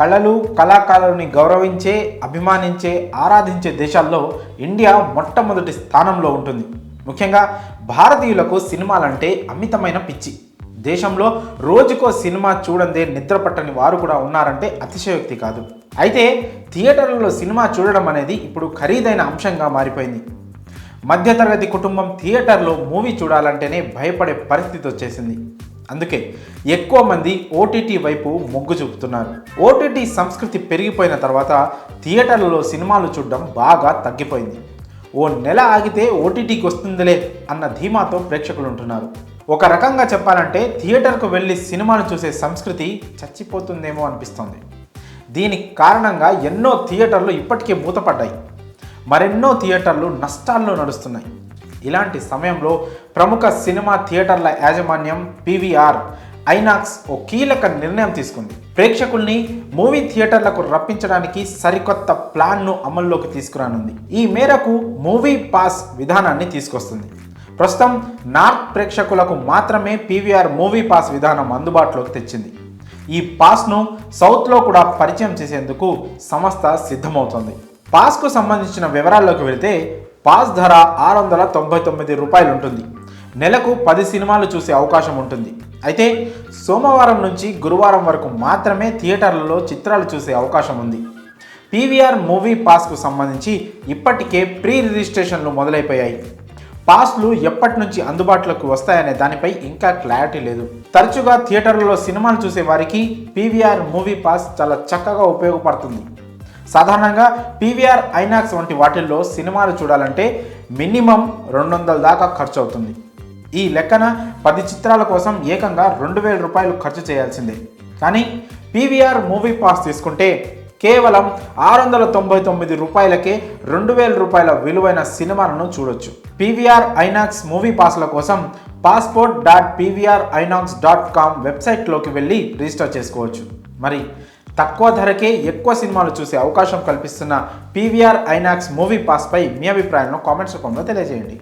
కళలు కళాకారులని గౌరవించే అభిమానించే ఆరాధించే దేశాల్లో ఇండియా మొట్టమొదటి స్థానంలో ఉంటుంది. ముఖ్యంగా భారతీయులకు సినిమాలంటే అమితమైన పిచ్చి. దేశంలో రోజుకో సినిమా చూడందే నిద్రపట్టని వారు కూడా ఉన్నారంటే అతిశయోక్తి కాదు. అయితే థియేటర్లలో సినిమా చూడడం అనేది ఇప్పుడు ఖరీదైన అంశంగా మారిపోయింది. మధ్యతరగతి కుటుంబం థియేటర్లో మూవీ చూడాలంటేనే భయపడే పరిస్థితి వచ్చేసింది. అందుకే ఎక్కువ మంది ఓటీటీ వైపు మొగ్గు చూపుతున్నారు. ఓటీటీ సంస్కృతి పెరిగిపోయిన తర్వాత థియేటర్లలో సినిమాలు చూడడం బాగా తగ్గిపోయింది. ఓ నెల ఆగితే ఓటీటీకి వస్తుందిలే అన్న ధీమాతో ప్రేక్షకులు ఉంటున్నారు. ఒక రకంగా చెప్పాలంటే థియేటర్కు వెళ్ళి సినిమాను చూసే సంస్కృతి చచ్చిపోతుందేమో అనిపిస్తోంది. దీనికి కారణంగా ఎన్నో థియేటర్లు ఇప్పటికే మూతపడ్డాయి. మరెన్నో థియేటర్లు నష్టాల్లో నడుస్తున్నాయి. ఇలాంటి సమయంలో ప్రముఖ సినిమా థియేటర్ల యాజమాన్యం పీవీఆర్ ఐనాక్స్ ఓ కీలక నిర్ణయం తీసుకుంది. ప్రేక్షకుల్ని మూవీ థియేటర్లకు రప్పించడానికి సరికొత్త ప్లాన్ను అమల్లోకి తీసుకురానుంది. ఈ మేరకు మూవీ పాస్ విధానాన్ని తీసుకొస్తుంది. ప్రస్తుతం నార్త్ ప్రేక్షకులకు మాత్రమే పీవీఆర్ మూవీ పాస్ విధానం అందుబాటులోకి తెచ్చింది. ఈ పాస్ను సౌత్లో కూడా పరిచయం చేసేందుకు సంస్థ సిద్ధమవుతోంది. పాస్కు సంబంధించిన వివరాల్లోకి వెళితే పాస్ ధర ఆరు వందల తొంభై తొమ్మిది రూపాయలు ఉంటుంది. నెలకు పది సినిమాలు చూసే అవకాశం ఉంటుంది. అయితే సోమవారం నుంచి గురువారం వరకు మాత్రమే థియేటర్లలో చిత్రాలు చూసే అవకాశం ఉంది. పీవీఆర్ మూవీ పాస్కు సంబంధించి ఇప్పటికే ప్రీ రిజిస్ట్రేషన్లు మొదలైపోయాయి. పాస్లు ఎప్పటి నుంచి అందుబాటులోకి వస్తాయనే దానిపై ఇంకా క్లారిటీ లేదు. తరచుగా థియేటర్లలో సినిమాలు చూసే వారికి పీవీఆర్ మూవీ పాస్ చాలా చక్కగా ఉపయోగపడుతుంది. సాధారణంగా పీవీఆర్ ఐనాక్స్ వంటి వాటిల్లో సినిమాలు చూడాలంటే మినిమం రెండు వందల దాకా ఖర్చు అవుతుంది ఈ లెక్కన పది చిత్రాల కోసం ఏకంగా రెండు వేల రూపాయలు ఖర్చు చేయాల్సిందే. కానీ పీవీఆర్ మూవీ పాస్ తీసుకుంటే కేవలం ఆరు వందల తొంభై తొమ్మిది రూపాయలకే రెండు వేల రూపాయల విలువైన సినిమాలను చూడొచ్చు. పీవీఆర్ ఐనాక్స్ మూవీ పాస్ల కోసం passport dot PVR INOX dot com వెబ్సైట్లోకి వెళ్ళి రిజిస్టర్ చేసుకోవచ్చు. మరి తక్కువ ధరకే ఎక్కువ సినిమాలు చూసే అవకాశం కల్పిస్తున్న పీవీఆర్ ఐనాక్స్ మూవీ పాస్పై మీ అభిప్రాయాలను కామెంట్స్ రూపంలో తెలియజేయండి.